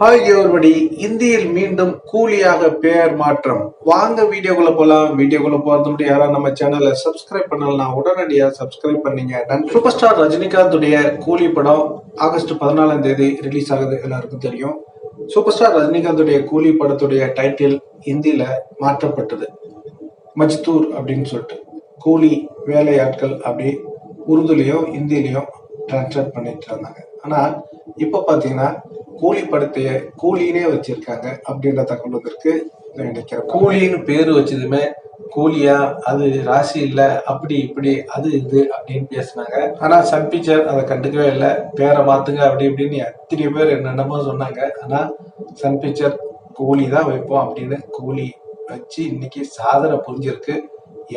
Hi everybody இந்தியில் மீண்டும் கூலியாக பெயர் மாற்றம். வாங்க வீடியோக்குள்ள போலாம். வீடியோக்குள்ள போறது மட்டும் யாராவது நம்ம சேனலை சப்ஸ்கிரைப் பண்ணலாம் உடனடியாக சப்ஸ்கிரைப் பண்ணீங்க. நன்றி சூப்பர் ஸ்டார் ரஜினிகாந்துடைய கூலி படம் ஆகஸ்ட் பதினாலாம் தேதி ரிலீஸ் ஆகுது. எல்லாருக்கும் தெரியும். சூப்பர் ஸ்டார் ரஜினிகாந்துடைய கூலி படத்துடைய டைட்டில் இந்தியில மாற்றப்பட்டது. மஜ்தூர் அப்படின்னு சொல்லிட்டு. கூலி வேலையாட்கள் அப்படி உருதுலையும் இந்தியிலையும் டிரான்ஸ்லேட் பண்ணிட்டு இருந்தாங்க ஆனால் இப்போ பார்த்தீங்கன்னா கூலி படத்தைய கூலினே வச்சிருக்காங்க அப்படின்ற தகவல் வந்திருக்கு நான் நினைக்கிறேன். கூலின்னு பேர் வச்சதுமே கூலியா அது ராசி இல்லை அப்படி இப்படி அது இது அப்படின்னு பேசினாங்க. ஆனால் சன் பிக்சர் அதை கண்டுக்கவே இல்லை. பேரை மாத்துங்க அப்படி இப்படின்னு எத்தனை பேர் என்னென்னமோ சொன்னாங்க. ஆனால் சன் பிக்சர் கூலி தான் வைப்போம் அப்படின்னு கூலி வச்சு இன்னைக்கு சாதனை புரிஞ்சிருக்கு.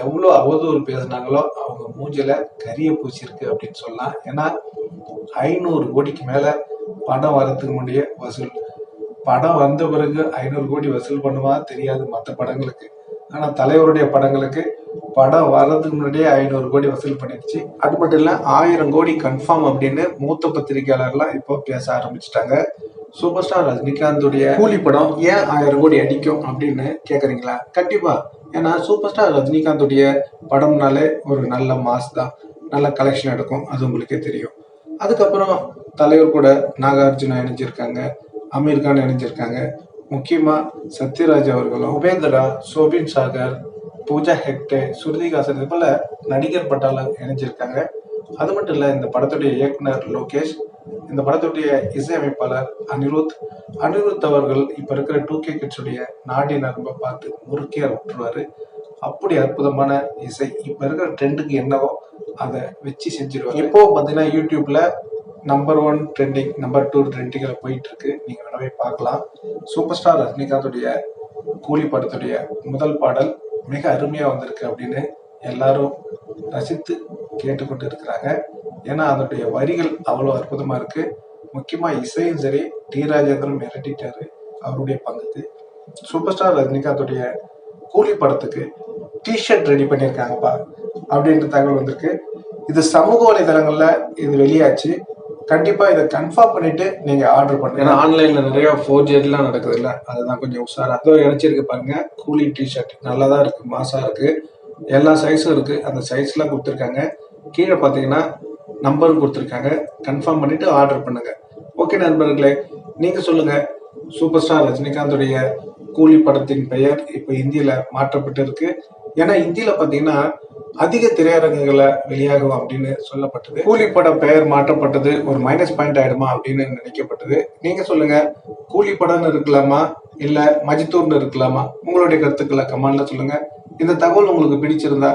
எவ்வளோ அவதூறு பேசுனாங்களோ அவங்க மூஞ்சில கரிய பூச்சிருக்கு அப்படின்னு சொல்லலாம். ஏன்னா ஐநூறு கோடிக்கு மேலே படம் வரத்துக்கு முன்னாடியே வசூல். படம் வந்த பிறகு ஐநூறு கோடி வசூல் பண்ணுமா தெரியாது மற்ற படங்களுக்கு. ஆனால் தலைவருடைய படங்களுக்கு படம் வர்றதுக்கு முன்னாடியே ஐநூறு கோடி வசூல் பண்ணிடுச்சு. அது மட்டும் இல்லை ஆயிரம் கோடி கன்ஃபார்ம் அப்படின்னு மூத்த பத்திரிகையாளர்லாம் இப்போ பேச ஆரம்பிச்சிட்டாங்க. சூப்பர் ஸ்டார் ரஜினிகாந்துடைய கூலி படம் ஏன் ஆயிரம் கோடி அடிக்கும் அப்படின்னு கேட்குறீங்களா கண்டிப்பா. ஏன்னா சூப்பர் ஸ்டார் ரஜினிகாந்துடைய படம்னாலே ஒரு நல்ல மாஸ் தான். நல்ல கலெக்ஷன் எடுக்கும் அது உங்களுக்கே தெரியும். அதுக்கப்புறம் தலைவர் கூட நாகார்ஜுனா இணைஞ்சிருக்காங்க அமீர் கான் இணைஞ்சிருக்காங்க. முக்கியமாக சத்யராஜ் அவர்களும் உபேந்திரா சோபின் சாகர் பூஜா ஹெக்டே ஸ்ருதிகாசன் இது போல நடிகர் பட்டாளம் இணைஞ்சிருக்காங்க. அது மட்டும் இல்லை இந்த படத்துடைய இயக்குனர் லோகேஷ் இந்த படத்துடைய இசையமைப்பாளர் அனிருத். அனிருத் அவர்கள் இப்போ இருக்கிற டூ கே கிட்ஸுடைய நாடி நரம்ப பார்த்து முறுக்கியா விட்டுருவாரு அப்படி அற்புதமான இசை. இப்போ இருக்கிற ட்ரெண்டுக்கு என்னவோ அதை வச்சு செஞ்சிருவாரு. இப்போ பாத்தீங்கன்னா யூடியூப்ல number one trending number two ட்ரெண்டிங்ல போயிட்டு இருக்கு நீங்க வேணவே பார்க்கலாம். சூப்பர் ஸ்டார் ரஜினிகாந்துடைய கூலி படத்துடைய முதல் பாடல் மிக அருமையா வந்திருக்கு அப்படின்னு எல்லாரும் ரசித்து கேட்டுக்கொண்டு இருக்கிறாங்க ஏன்னா அதனுடைய வரிகள் அவ்வளோ அற்புதமாக இருக்குது முக்கியமாக இசையும் சரி டி ராஜேந்திரன் மிரட்டிட்டாரு. அவருடைய பங்குக்கு. சூப்பர் ஸ்டார் ரஜினிகாந்தோடைய கூலி படத்துக்கு டிஷர்ட் ரெடி பண்ணியிருக்காங்கப்பா அப்படின்ற தகவல் வந்திருக்கு. இது சமூக வலைதளங்களில் இது வெளியாச்சு. கண்டிப்பா இதை கன்ஃபார்ம் பண்ணிட்டு நீங்க ஆர்டர் பண்ணுங்க. ஏன்னா ஆன்லைன்ல நிறைய ஃபோர்ஜரிலாம் நடக்குது இல்ல அதுதான் கொஞ்சம் உஷாரா. அதோ இணைச்சிருக்கு பாருங்க கூலி டிஷர்ட் நல்லா தான் இருக்கு மாசா இருக்கு. எல்லா சைஸும் இருக்கு. அந்த சைஸ்லாம் கொடுத்துருக்காங்க. கீழே பார்த்தீங்கன்னா நம்பரும் கொடுத்துருக்காங்க. கன்ஃபார்ம் பண்ணிட்டு ஆர்டர் பண்ணுங்க. ஓகே நண்பர்களே நீங்க சொல்லுங்க. சூப்பர் ஸ்டார் ரஜினிகாந்தோடைய கூலி படத்தின் பெயர் இப்போ இந்தியில மாற்றப்பட்டு இருக்கு. ஏன்னா இந்தியில பாத்தீங்கன்னா அதிக திரையரங்குகளை வெளியாகும் அப்படின்னு சொல்லப்பட்டது. கூலி படம் பெயர் மாற்றப்பட்டது. ஒரு மைனஸ் பாயிண்ட் ஆயிடுமா அப்படின்னு நினைக்கப்பட்டது. நீங்க சொல்லுங்க. கூலி படம்னு இருக்கலாமா? இல்ல மஜித்தூர்னு இருக்கலாமா? உங்களுடைய கருத்துக்களை கமெண்ட்ல சொல்லுங்க. இந்த தகவல் உங்களுக்கு பிடிச்சிருந்தா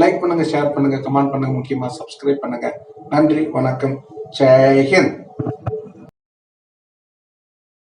லைக் பண்ணுங்க ஷேர் பண்ணுங்க கமெண்ட் பண்ணுங்க முக்கியமா சப்ஸ்கிரைப் பண்ணுங்க. நன்றி வணக்கம். ஜெய்ஹிந்த்